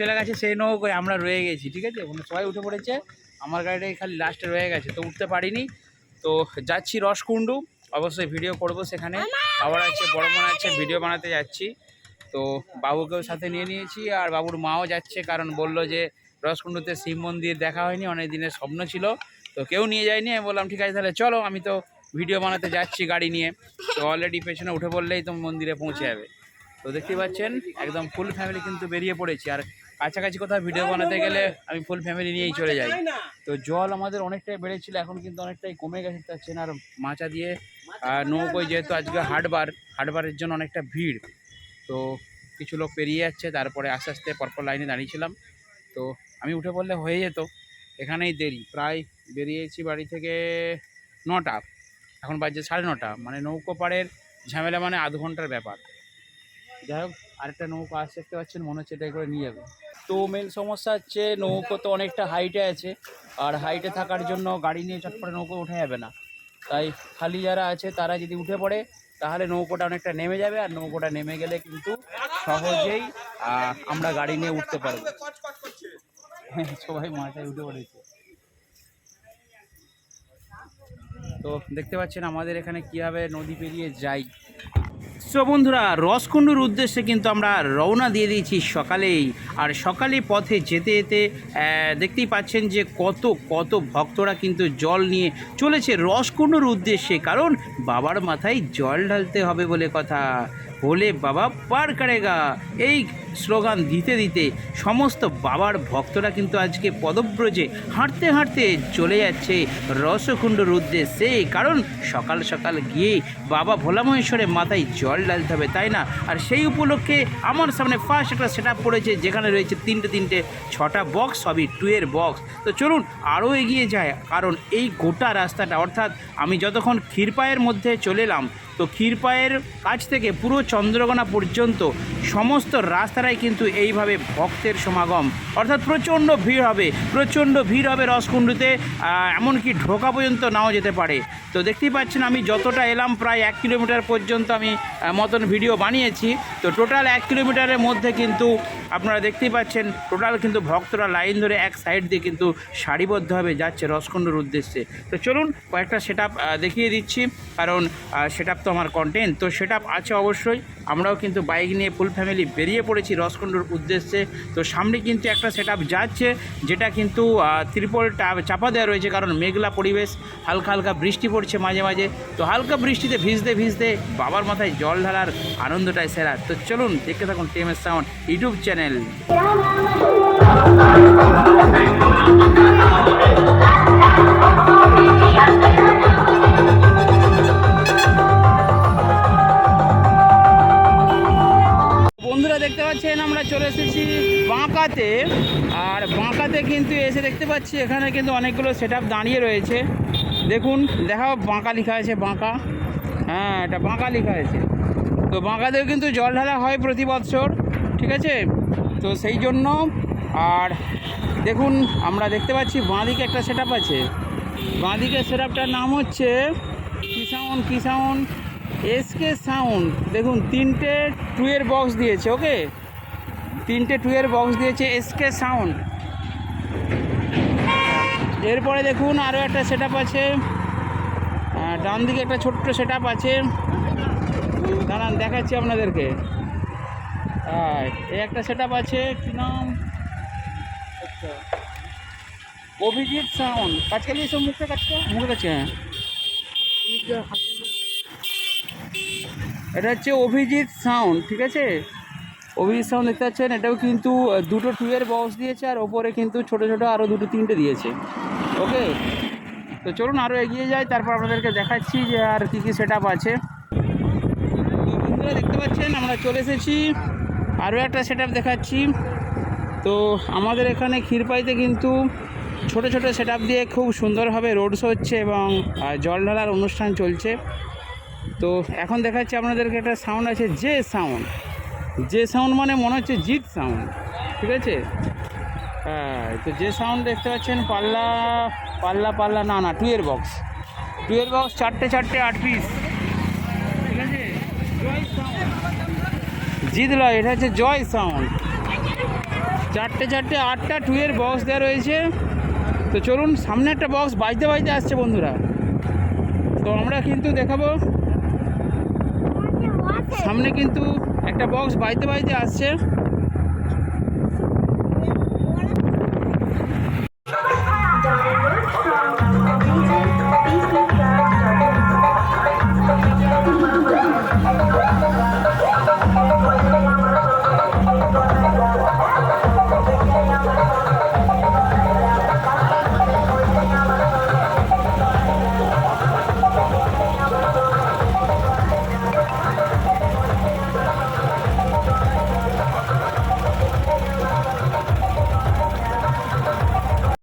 চলে গেছে সেই নৌকোয় আমরা রয়ে গেছি, ঠিক আছে? ওখানে সবাই উঠে পড়েছে। আমার গাড়িটাই খালি লাস্টে রয়ে গেছে, তো উঠতে পারিনি। তো যাচ্ছি রসকুণ্ডু, অবশ্যই ভিডিও করব সেখানে। আবার আছে, বড় মনে আছে ভিডিও বানাতে যাচ্ছি। তো বাবুকেও সাথে নিয়ে নিয়েছি, আর বাবুর মাও যাচ্ছে, কারণ বলল যে রসকুণ্ডুতে শিব মন্দির দেখা হয়নি, অনেক দিনের স্বপ্ন ছিল। তো কেউ নিয়ে যায়নি, আমি বললাম, ঠিক আছে, তাহলে চলো, আমি তো ভিডিও বানাতে যাচ্ছি গাড়ি নিয়ে। তো অলরেডি পেছনে উঠে পড়লেই তো মন্দিরে পৌঁছে যাবে। তো দেখতেই পাচ্ছেন, একদম ফুল ফ্যামিলি কিন্তু বেরিয়ে পড়েছি। আর কাছাকাছি কোথাও ভিডিও বানাতে গেলে আমি ফুল ফ্যামিলি নিয়েই চলে যাই। তো জল আমাদের অনেকটাই বেড়েছিল, এখন কিন্তু অনেকটাই কমে গেছে পাচ্ছেন। আর মাচা দিয়ে নৌকোয় যেহেতু আজকে হাটবার, হাটবারের জন্য অনেকটা ভিড়। তো কিছু লোক পেরিয়ে যাচ্ছে, তারপরে আস্তে আস্তে পরপর লাইনে দাঁড়িয়েছিলাম। তো আমি উঠে পড়লে হয়ে যেত, এখানেই দেরি। প্রায় বেরিয়েছি বাড়ি থেকে নটা। এখন বাজছে সাড়ে নটা। মানে নৌকো পাড়ের ঝামেলা মানে আধ ঘণ্টার ব্যাপার। যাই হোক, আরেকটা নৌকো আসতে দেখতে পাচ্ছেন, মনে হচ্ছে এটাই করে নিয়ে যাবে। তো মেন সমস্যা হচ্ছে, নৌকো তো অনেকটা হাইটে আছে। আর হাইটে থাকার জন্য গাড়ি নিয়ে চটপটে নৌকো উঠে যাবে না। তাই খালি যারা আছে, তারা যদি উঠে পড়ে, তাহলে নৌকোটা অনেকটা নেমে যাবে। আর নৌকোটা নেমে গেলে কিন্তু সহজেই আমরা গাড়ি নিয়ে উঠতে পারব। সবাই মাথায় উঠে পড়েছে। তো দেখতে পাচ্ছেন আমাদের এখানে কীভাবে নদী পেরিয়ে যাই সো বন্ধুরা, রসকুণ্ডুর উদ্দেশ্যে কিন্তু আমরা রওনা দিয়ে দিয়েছি সকালেই। আর সকালে পথে যেতে যেতে দেখতেই পাচ্ছেন যে কত কত ভক্তরা কিন্তু জল নিয়ে চলেছে রসকুণ্ডুর উদ্দেশ্যে। কারণ বাবার মাথায় জল ঢালতে হবে বলে কথা। বলে বাবা পার করেগা। এই স্লোগান দিতে দিতে সমস্ত বাবার ভক্তরা কিন্তু আজকে পদব্রজে হাঁটতে হাঁটতে চলে যাচ্ছে রসকুণ্ডুর উদ্দেশ্যে কারণ সকাল সকাল গিয়ে বাবা ভোলা মহেশ্বরের মাথায় জল ঢালতে হবে, তাই না? আর সেই উপলক্ষে আমার সামনে ফার্স্ট একটা সেট আপ পড়েছে, যেখানে রয়েছে তিনটে তিনটে, ছটা বক্স সবই টুয়ের বক্স তো চলুন আরও এগিয়ে যায় কারণ এই গোটা রাস্তাটা, অর্থাৎ আমি যতক্ষণ ক্ষীরপায়ের মধ্যে চলে এলাম, তো ক্ষীরপায়ের কাছ থেকে পুরো চন্দ্রকোনা পর্যন্ত সমস্ত রাস্তাটাই কিন্তু এইভাবে ভক্তের সমাগম। অর্থাৎ প্রচণ্ড ভিড় হবে, প্রচণ্ড ভিড় হবে রসকুণ্ডুতে এমনকি ঢোকা পর্যন্ত নাও যেতে পারে। তো দেখতেই পাচ্ছেন আমি যতটা এলাম, প্রায় এক কিলোমিটার পর্যন্ত আমি মতন ভিডিও বানিয়েছি। তো টোটাল এক কিলোমিটারের মধ্যে কিন্তু আপনারা দেখতেই পাচ্ছেন, টোটাল কিন্তু ভক্তরা লাইন ধরে এক সাইড দিয়ে কিন্তু সারিবদ্ধভাবে যাচ্ছে রসকুণ্ডুর উদ্দেশ্যে। তো চলুন কয়েকটা সেট দেখিয়ে দিচ্ছি, কারণ সেট তো আমার কন্টেন্ট তো সেট আছে অবশ্যই। আমরাও কিন্তু বাইক নিয়ে ফুল ফ্যামিলি বেরিয়ে পড়েছি রসকুণ্ডুর উদ্দেশ্যে। তো সামনে কিন্তু একটা সেট যাচ্ছে, যেটা কিন্তু ত্রিপল চাপা দেওয়া রয়েছে কারণ মেঘলা পরিবেশ, হালকা হালকা বৃষ্টি পড়ছে মাঝে মাঝে। তো হালকা বৃষ্টিতে ভিজতে ভিজতে বাবার মাথায় জল ঢালার আনন্দটাই সেরা। তো চলুন দেখতে থাকুন টেমের সাউন্ড ইউটিউব চ্যানেল এসেছি বাঁকাতে। আর বাঁকাতে কিন্তু এসে দেখতে পাচ্ছি এখানে কিন্তু অনেকগুলো সেট দাঁড়িয়ে রয়েছে। দেখুন, দেখাও, বাঁকা লেখা আছে, বাঁকা। হ্যাঁ এটা বাঁকা লেখা আছে। তো বাঁকাতেও কিন্তু জল ঢালা হয় প্রতি বৎসর ঠিক আছে? তো সেই জন্য, আর দেখুন, আমরা দেখতে পাচ্ছি বাঁদিকে একটা সেট আছে। বাঁদিকে সেট নাম হচ্ছে কি সাউন্ড কি সাউন্ড এসকে সাউন্ড দেখুন, তিনটে টুয়ের বক্স দিয়েছে ওকে তিনটে টুয়ের বক্স দিয়েছে এসকে সাউন্ড এরপরে দেখুন আরও একটা সেট আছে। ডান দিকে একটা ছোট্ট সেট আছে। দাঁড়ান, দেখাচ্ছি আপনাদেরকে। এই একটা সেট আছে, কি নাম? আচ্ছা। অভিজিৎ সাউন্ড কাজ কালি সব মুখে কাজ মুখে কাছে হ্যাঁ। এটা হচ্ছে অভিজিৎ সাউন্ড ঠিক আছে? সাউন্ড দেখতে পাচ্ছেন, এটাও কিন্তু দুটো টুয়ের বক্স দিয়েছে আর ওপরে কিন্তু ছোট ছোট আরও দুটো তিনটে দিয়েছে। ওকে? তো চলুন আরও এগিয়ে যাই, তারপর আপনাদেরকে দেখাচ্ছি যে আর কী কী সেট আছে। তো বন্ধুরা দেখতে পাচ্ছেন, আমরা চলে এসেছি আরও একটা সেট দেখাচ্ছি। তো আমাদের এখানে ক্ষীরপাইতে কিন্তু ছোট ছোট সেট দিয়ে খুব সুন্দরভাবে রোড শো হচ্ছে এবং জল ঢালার অনুষ্ঠান চলছে। তো এখন দেখাচ্ছি আপনাদেরকে একটা সাউন্ড আছে, যে সাউন্ড যে সাউন্ড মানে মনে হচ্ছে জিৎ সাউন্ড ঠিক আছে? হ্যাঁ তো যে সাউন্ড দেখতে পাচ্ছেন পাল্লা পাল্লা পাল্লা, না না টুয়ের বক্স টুয়ের বক্স চারটে চারটে, আট পিস ঠিক আছে? সাউন্ড জিতলা এটা হচ্ছে জয় সাউন্ড চারটে চারটে, আটটা টুয়ের বক্স দেওয়া রয়েছে। তো চলুন, সামনে একটা বক্স বাজতে বাজতে আসছে বন্ধুরা। তো আমরা কিন্তু দেখাবো। সামনে কিন্তু একটা বক্স বাইতে বাইতে আসছে।